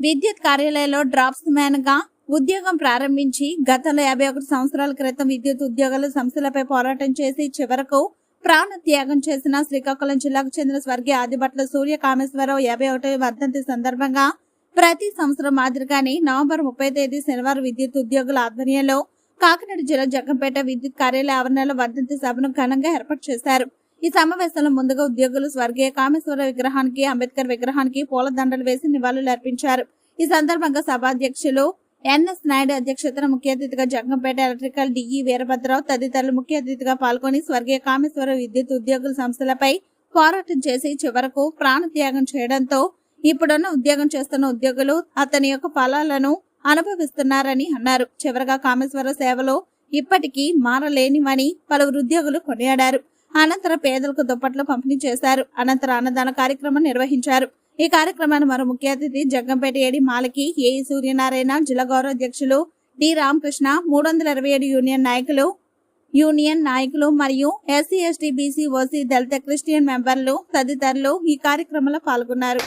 విద్యుత్ కార్యాలయంలో డ్రాప్స్ మ్యాన్గా ఉద్యోగం ప్రారంభించి గతంలో యాభై ఒకటి సంవత్సరాల క్రితం విద్యుత్ ఉద్యోగాలు సంస్థలపై పోరాటం చేసి చివరకు ప్రాణ త్యాగం చేసిన శ్రీకాకుళం జిల్లాకు చెందిన స్వర్గీయ ఆదిభట్ల సూర్య కామేశ్వరరావు యాభై ఒకటి వర్ధంతి సందర్భంగా ప్రతి సంవత్సరం మాదిరిగానే నవంబర్ ముప్పై తేదీ శనివారం విద్యుత్ ఉద్యోగుల ఆధ్వర్యంలో కాకినాడ జిల్లా జగ్గంపేట విద్యుత్ కార్యాలయ ఆవరణలో వర్ధంతి సభను ఘనంగా ఏర్పాటు చేశారు. ఈ సమావేశంలో ముందుగా ఉద్యోగులు స్వర్గీయ కామేశ్వర విగ్రహానికి అంబేద్కర్ విగ్రహానికి పూలదండలు వేసి నివాళులు అర్పించారు. ఈ సందర్భంగా సభాధ్యక్షులు ఎన్ఎస్ నాయుడు అధ్యక్షతన ముఖ్య అతిథిగా జంగంపేట ఎలక్ట్రికల్ డిఈ వీరభద్రరావు తదితరులు ముఖ్య అతిథిగా పాల్గొని స్వర్గీయ కామేశ్వర విద్యుత్ ఉద్యోగుల సంస్థలపై పోరాటం చేసి చివరకు ప్రాణ త్యాగం చేయడంతో ఇప్పుడున్న ఉద్యోగం చేస్తున్న ఉద్యోగులు అతని యొక్క ఫలాలను అనుభవిస్తున్నారని అన్నారు. చివరగా కామేశ్వర సేవలో ఇప్పటికీ మారలేనివని పలువురు ఉద్యోగులు కొనియాడారు. అనంతరం పేదలకు దుప్పట్లు పంపిణీ చేశారు. అనంతరం అన్నదాన కార్యక్రమం నిర్వహించారు. ఈ కార్యక్రమాన్ని మరో ముఖ్య అతిథి జగ్గంపేట ఏడి మాలకి ఏ. సూర్యనారాయణ జిల్లా గౌరవ అధ్యక్షులు డి. రామకృష్ణ మూడు వందల ఇరవై ఏడు యూనియన్ నాయకులు యూనియన్ నాయకులు మరియు SC ST BC OC Dalit christian మెంబర్లు తదితరులు ఈ కార్యక్రమంలో పాల్గొన్నారు.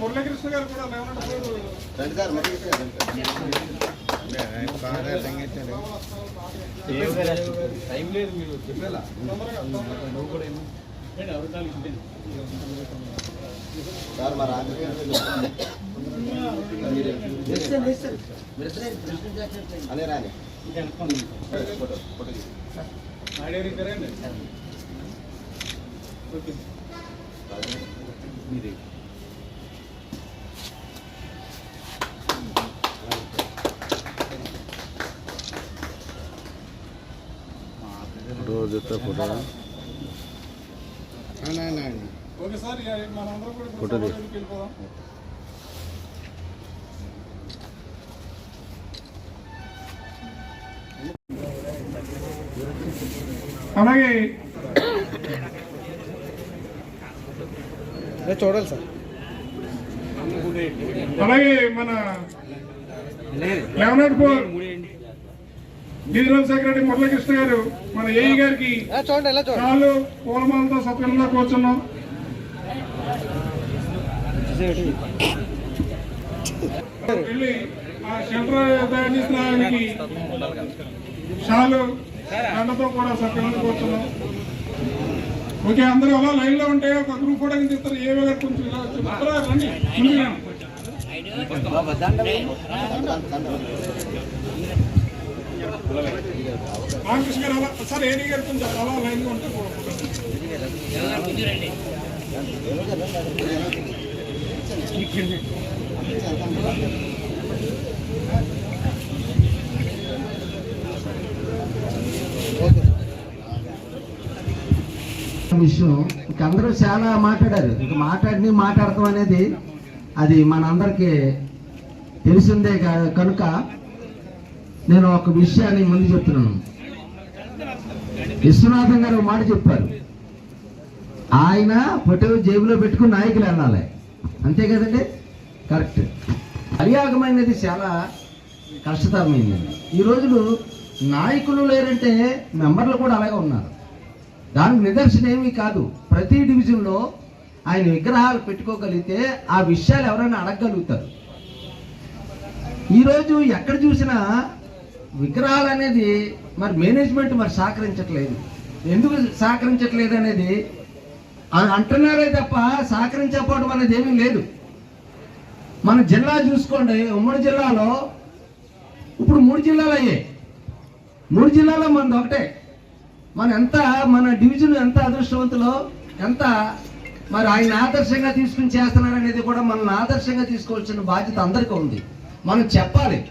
మురళీకృష్ణ గారు కూడా. రండి సార్ మరి ఇక్కడ రండి. టైం లేదు మీరు నువ్వు కూడా సార్ రాని ఫోటో ఫోటో తీసి. నాయుడు గారండి ఓకే ఓకే సార్ ఇక మనందరం కూడా ఇప్పుడు సభలోకి వెళ్ళిపోదాం అలాగే చూడాలి సార్. అలాగే మన లెవెనెట్ ఫోర్ డివిజనల్ సెక్రటరీ మురళీకృష్ణ గారు మన ఏఈ గారికి చాలు పూలమాలతో సత్యంగా కూర్చున్నాం. వెళ్ళి ఆ షెల్టర్ తయారు చేసిన ఆయనకి షాలు దండతో కూడా సత్యంగా కూర్చున్నాం. ఓకే అందరూ అలా లైన్లో ఉంటే ఒక గ్రూప్ ఫోటో తీస్తారు ఏ గారు కొంచెం రామకృష్ణ గారు అలా సార్ ఏడీ గారు కొంచెం అలా లైన్లో ఉంటే బాగుంటుంది. విషయం. ఇక అందరూ చాలా మాట్లాడారు. ఇక మాట్లాడి మాట్లాడటం అనేది అది మనందరికీ తెలిసిందే కనుక నేను ఒక విషయాన్ని ముందు చెప్తున్నాను. విశ్వనాథం గారు ఒక మాట చెప్పారు. ఆయన ఫోటో జేబులో పెట్టుకుని నాయకులు వెళ్ళాలి. అంతే కదండి? కరెక్ట్. అలియాగమైనది చాలా కష్టతరమైనది. ఈ రోజులు నాయకులు లేరంటే మెంబర్లు కూడా అలాగే ఉన్నారు. దానికి నిదర్శనం ఏమీ కాదు. ప్రతి డివిజన్లో ఆయన విగ్రహాలు పెట్టుకోగలిగితే ఆ విషయాలు ఎవరైనా అడగగలుగుతారు. ఈరోజు ఎక్కడ చూసినా విగ్రహాలు అనేది మరి మేనేజ్మెంట్ మరి సహకరించట్లేదు. ఎందుకు సహకరించట్లేదు అనేది అంటున్నారే తప్ప సహకరించకపోవడం అనేది ఏమీ లేదు. మన జిల్లా చూసుకోండి ఉమ్మడి జిల్లాలో ఇప్పుడు మూడు జిల్లాలు అయ్యాయి. మూడు జిల్లాలో మనది ఒకటే. మన ఎంత మన డివిజన్ ఎంత అదృష్టవంతులో ఎంత మరి ఆయన ఆదర్శంగా తీసుకుని చేస్తున్నారనేది కూడా మనల్ని ఆదర్శంగా తీసుకోవాల్సిన బాధ్యత అందరికీ ఉంది. మనం చెప్పాలి.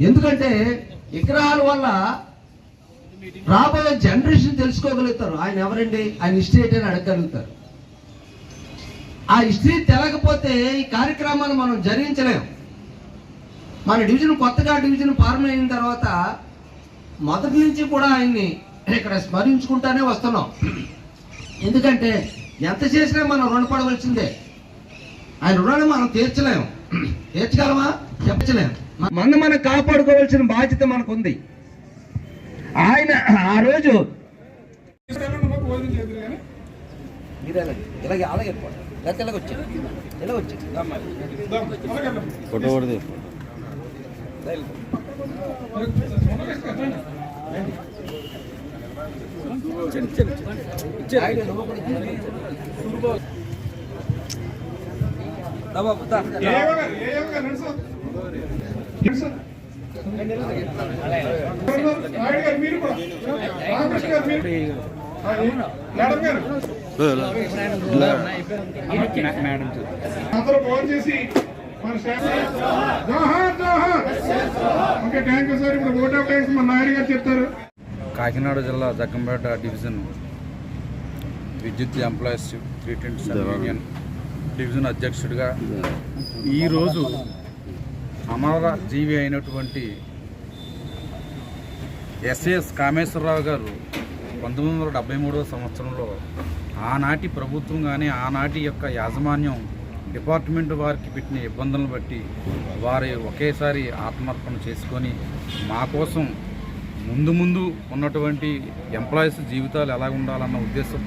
ఎందుకంటే విగ్రహాల వల్ల రాబోయే జనరేషన్ తెలుసుకోగలుగుతారు. ఆయన ఎవరండి? ఆయన హిస్టరీ ఏంటి అని అడగగలుగుతారు. ఆ హిస్టరీ తెలకపోతే ఈ కార్యక్రమాన్ని మనం జరిగించలేం. మన డివిజన్ కొత్తగా డివిజన్ ఫార్మ్ అయిన తర్వాత మొదటి నుంచి కూడా ఆయన్ని ఇక్కడ స్మరించుకుంటానే వస్తున్నాం. ఎందుకంటే ఎంత చేసినా మనం రుణపడవలసిందే. ఆయన రుణాన్ని మనం తీర్చలేము తీర్చగలమా? చెప్పలేము మన మనం కాపాడుకోవాల్సిన బాధ్యత మనకు ఉంది ఆయన ఆ రోజు ఇలాగే అలాగే లేకపోతే ఇలాగ ఇలా కూడా అందరూ ఫోన్ చేసి మన జోహార్ జోహార్ ఓకే థ్యాంక్ యూ సార్ ఇప్పుడు ఓట్ ఆఫ్ థ్యాంక్స్ మన నాయుడు గారు చెప్తారు. కాకినాడ జిల్లా జగ్గంపేట డివిజన్ విద్యుత్ ఎంప్లాయీస్ సెవెన్ యూనియన్ డివిజన్ అధ్యక్షుడిగా ఈరోజు అమర జీవి అయినటువంటి ఎస్ఎస్ కామేశ్వరరావు గారు పంతొమ్మిది వందల డెబ్బై మూడవ సంవత్సరంలో ఆనాటి ప్రభుత్వం కానీ ఆనాటి యొక్క యాజమాన్యం డిపార్ట్మెంట్ వారికి పెట్టిన ఇబ్బందులను బట్టి వారి ఒకేసారి ఆత్మర్పణ చేసుకొని మా కోసం ముందు ముందు ఉన్నటువంటి ఎంప్లాయీస్ జీవితాలు ఎలా ఉండాలన్న ఉద్దేశం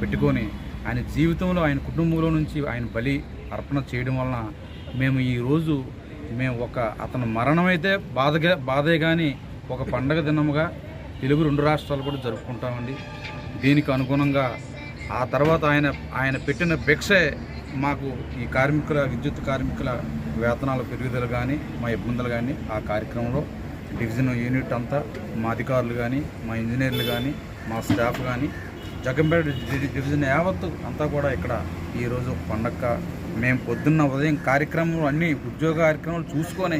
పెట్టుకొని ఆయన జీవితంలో ఆయన కుటుంబంలో నుంచి ఆయన బలి అర్పణ చేయడం వలన మేము ఈరోజు మేము ఒక అతను మరణం అయితే బాధగా బాధే కానీ ఒక పండగ దినముగా తెలుగు రెండు రాష్ట్రాలు కూడా జరుపుకుంటామండి. దీనికి అనుగుణంగా ఆ తర్వాత ఆయన ఆయన పెట్టిన భిక్షే మాకు ఈ కార్మికుల విద్యుత్ కార్మికుల వేతనాల పెరుగుదల కానీ మా ఇబ్బందులు కానీ ఆ కార్యక్రమంలో డివిజన్ యూనిట్ అంతా మా అధికారులు కానీ మా ఇంజనీర్లు కానీ మా స్టాఫ్ కానీ జగంపేట డివిజన్ యావత్తు అంతా కూడా ఇక్కడ ఈరోజు పండగ మేము పొద్దున్న ఉదయం కార్యక్రమం అన్ని ఉద్యోగ కార్యక్రమాలు చూసుకొని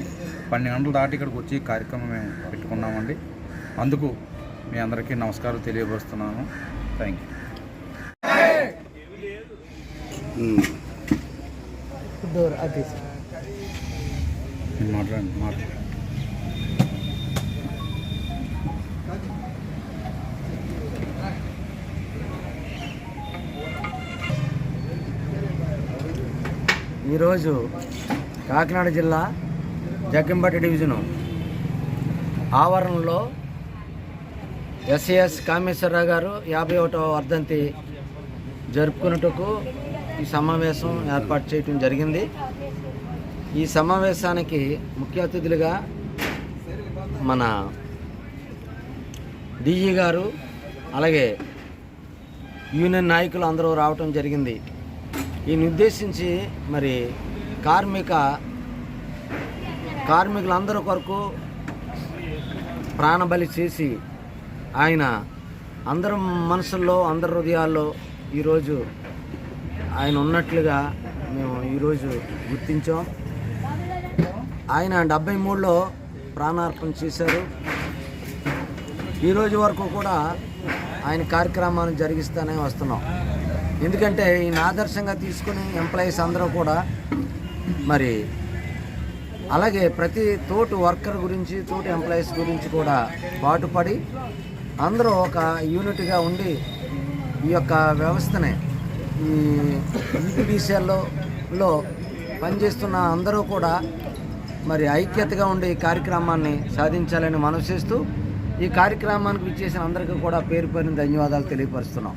పన్నెండు గంటలు దాటి ఇక్కడికి వచ్చి కార్యక్రమం మేము పెట్టుకున్నామండి. అందుకు మీ అందరికీ నమస్కారం తెలియపరుస్తున్నాను. థ్యాంక్ యూ మీరు మాట్లాడండి మాట్లాడండి. ఈరోజు కాకినాడ జిల్లా జగ్గంపేట డివిజను ఆవరణలో ఎస్ఏఎస్ కామేశ్వరరావు గారు యాభై ఒకటవ వర్ధంతి జరుపుకున్నట్టుకు ఈ సమావేశం ఏర్పాటు చేయటం జరిగింది. ఈ సమావేశానికి ముఖ్య అతిథులుగా మన డిఈ గారు అలాగే యూనియన్ నాయకులు అందరూ రావటం జరిగింది. ఈయన ఉద్దేశించి మరి కార్మిక కార్మికులందరి కొరకు ప్రాణబలి చేసి ఆయన అందరి మనసుల్లో అందరి హృదయాల్లో ఈరోజు ఆయన ఉన్నట్లుగా మేము ఈరోజు గుర్తించాం. ఆయన డెబ్బై మూడులో ప్రాణార్పణ చేశారు. ఈరోజు వరకు కూడా ఆయన కార్యక్రమాన్ని జరిగిస్తూనే వస్తున్నాం. ఎందుకంటే ఈయన ఆదర్శంగా తీసుకుని ఎంప్లాయీస్ అందరూ కూడా మరి అలాగే ప్రతి తోటి వర్కర్ గురించి తోటి ఎంప్లాయీస్ గురించి కూడా పాటుపడి అందరూ ఒక యూనిట్గా ఉండి ఈ యొక్క వ్యవస్థని ఈ ఈపీడీసీఎల్లో పనిచేస్తున్న అందరూ కూడా మరి ఐక్యతగా ఉండి ఈ కార్యక్రమాన్ని సాధించాలని మనసిస్తూ చేస్తూ ఈ కార్యక్రమానికి విచ్చేసిన అందరికీ కూడా పేరు పేరున ధన్యవాదాలు తెలియపరుస్తున్నాం.